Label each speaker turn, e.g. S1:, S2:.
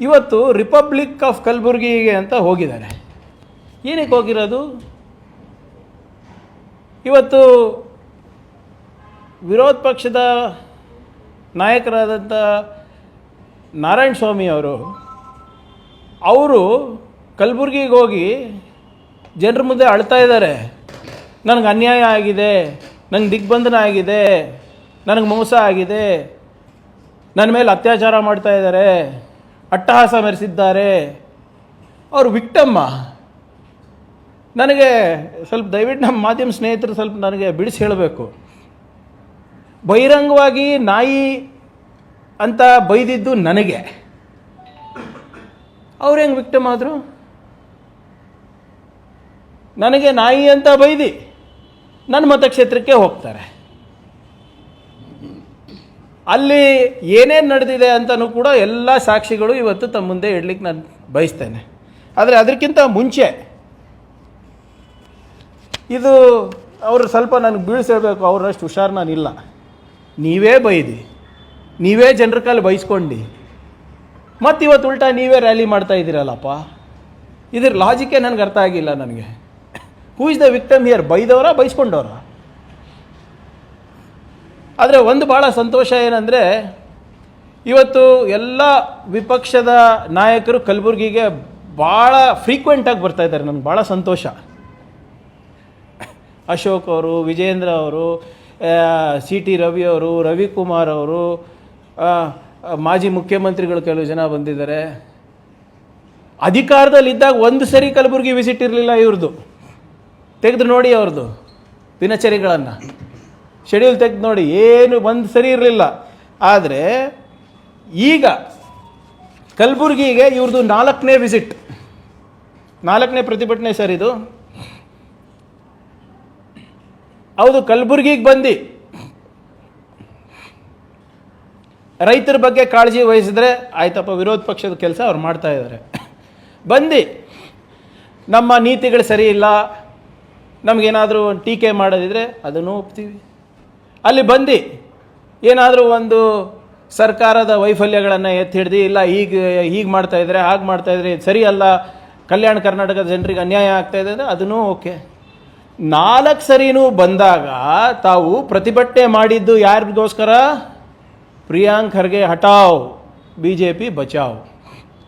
S1: ಇವತ್ತು republic of ಕಲಬುರ್ಗಿಗೆ ಅಂತ ಹೋಗಿದ್ದಾರೆ. ಏನಕ್ಕೆ ಹೋಗಿರೋದು? ಇವತ್ತು ವಿರೋಧ ಪಕ್ಷದ ನಾಯಕರಾದಂಥ ನಾರಾಯಣ ಸ್ವಾಮಿ ಅವರು ಅವರು ಕಲಬುರ್ಗಿಗೆ ಹೋಗಿ ಜನರ ಮುಂದೆ ಅಳ್ತಾ ಇದ್ದಾರೆ. ನನಗೆ ಅನ್ಯಾಯ ಆಗಿದೆ ನನಗೆ ದಿಗ್ಬಂಧನ ಆಗಿದೆ, ನನಗೆ ಮೋಸ ಆಗಿದೆ ನನ್ನ ಮೇಲೆ ಅತ್ಯಾಚಾರ ಮಾಡ್ತಾ ಇದ್ದಾರೆ. ಅಟ್ಟಹಾಸ ಮೆರೆಸಿದ್ದಾರೆ. ಅವರು ವಿಕ್ಟಮ್ಮ. ನನಗೆ ಸ್ವಲ್ಪ ದಯವಿಟ್ಟು ನಮ್ಮ ಮಾಧ್ಯಮ ಸ್ನೇಹಿತರು ಸ್ವಲ್ಪ ನನಗೆ ಬಿಡಿಸಿ ಹೇಳಬೇಕು. ಬಹಿರಂಗವಾಗಿ ನಾಯಿ ಅಂತ ಬೈದಿದ್ದು ನನಗೆ. ಅವ್ರು ಹೆಂಗೆ ವಿಕ್ಟಮ್ ಆದರು? ನನಗೆ ನಾಯಿ ಅಂತ ಬೈದಿ. ನನ್ನ ಮತಕ್ಷೇತ್ರಕ್ಕೆ ಹೋಗ್ತಾರೆ. ಅಲ್ಲಿ ಏನೇನು ನಡೆದಿದೆ ಅಂತಲೂ ಕೂಡ ಎಲ್ಲ ಸಾಕ್ಷಿಗಳು ಇವತ್ತು ತಮ್ಮ ಮುಂದೆ ಇಡ್ಲಿಕ್ಕೆ ನಾನು ಬಯಸ್ತೇನೆ. ಆದರೆ ಅದಕ್ಕಿಂತ ಮುಂಚೆ ಇದು ಅವರು ಸ್ವಲ್ಪ ನನಗೆ ಬೀಳಿಸಿರ್ಬೇಕು, ಅವ್ರಷ್ಟು ಹುಷಾರು ನಾನಿಲ್ಲ ನೀವೇ ಬೈದಿ, ನೀವೇ ಜನರ ಕಾಲು ಬೈಸ್ಕೊಂಡು. ಮತ್ತು ಇವತ್ತು ಉಲ್ಟಾ ನೀವೇ ರ್ಯಾಲಿ ಮಾಡ್ತಾ ಇದ್ದೀರಲ್ಲಪ್ಪ. ಇದ್ರ ಲಾಜಿಕೇ ನನಗೆ ಅರ್ಥ ಆಗಿಲ್ಲ ನನಗೆ. Who is the victim here ಬೈದವರ, ಬೈಸ್ಕೊಂಡವರ? ಆದರೆ ಒಂದು ಭಾಳ ಸಂತೋಷ ಏನಂದರೆ ಇವತ್ತು ಎಲ್ಲ ವಿಪಕ್ಷದ ನಾಯಕರು ಕಲಬುರಗಿಗೆ ಭಾಳ ಫ್ರೀಕ್ವೆಂಟಾಗಿ ಬರ್ತಾ ಇದ್ದಾರೆ. ನನಗೆ ಭಾಳ ಸಂತೋಷ. ಅಶೋಕ್ ಅವರು, ವಿಜೇಂದ್ರ ಅವರು ಸಿ ಟಿ ರವಿ ಅವರು, ರವಿಕುಮಾರ್ ಅವರು ಮಾಜಿ ಮುಖ್ಯಮಂತ್ರಿಗಳು ಕೆಲವು ಜನ ಬಂದಿದ್ದಾರೆ. ಅಧಿಕಾರದಲ್ಲಿದ್ದಾಗ ಒಂದು ಸರಿ ಕಲಬುರಗಿ ವಿಸಿಟ್ ಇರಲಿಲ್ಲ ಇವ್ರದ್ದು ತೆಗೆದು ನೋಡಿ ಅವ್ರದ್ದು ದಿನಚರಿಗಳನ್ನು. ಶೆಡ್ಯೂಲ್ ತೆಗೆದು ನೋಡಿ, ಏನು ಒಂದು ಸರಿ ಇರಲಿಲ್ಲ. ಆದರೆ, ಈಗ ಕಲಬುರಗಿಗೆ ಇವ್ರದ್ದು ನಾಲ್ಕನೇ ವಿಸಿಟ್ ನಾಲ್ಕನೇ ಪ್ರತಿಭಟನೆ ಸರ್ ಇದು. ಹೌದು, ಕಲಬುರಗಿಗೆ ಬಂದು. ರೈತರ ಬಗ್ಗೆ ಕಾಳಜಿ ವಹಿಸಿದ್ರೆ ಆಯ್ತಪ್ಪ, ವಿರೋಧ ಪಕ್ಷದ ಕೆಲಸ ಅವ್ರು ಮಾಡ್ತಾ ಇದ್ದಾರೆ ಬಂದು. ನಮ್ಮ ನೀತಿಗಳು ಸರಿ ಇಲ್ಲ. ನಮಗೇನಾದರೂ ಟೀಕೆ ಮಾಡೋದಿದ್ರೆ ಅದನ್ನು ಒಪ್ತೀವಿ. ಅಲ್ಲಿ ಬಂದು. ಏನಾದರೂ ಒಂದು ಸರ್ಕಾರದ ವೈಫಲ್ಯಗಳನ್ನು ಎತ್ತಿ ಹಿಡ್ದು ಇಲ್ಲ ಈಗ ಹೀಗೆ ಮಾಡ್ತಾ ಇದ್ದಾರೆ ಹಾಗೆ ಮಾಡ್ತಾ ಇದ್ರೆ ಇದು ಸರಿ ಅಲ್ಲ, ಕಲ್ಯಾಣ ಕರ್ನಾಟಕದ ಜನರಿಗೆ ಅನ್ಯಾಯ ಆಗ್ತಾ ಇದೆ ಅಂದರೆ ಅದನ್ನೂ ಓಕೆ. ನಾಲ್ಕು ಸರಿನೂ ಬಂದಾಗ ತಾವು ಪ್ರತಿಭಟನೆ ಮಾಡಿದ್ದು ಯಾರಿಗೋಸ್ಕರ? ಪ್ರಿಯಾಂಕ್ ಖರ್ಗೆ ಹಟಾವ್ ಬಿ ಜೆ ಪಿ ಬಚಾವ್.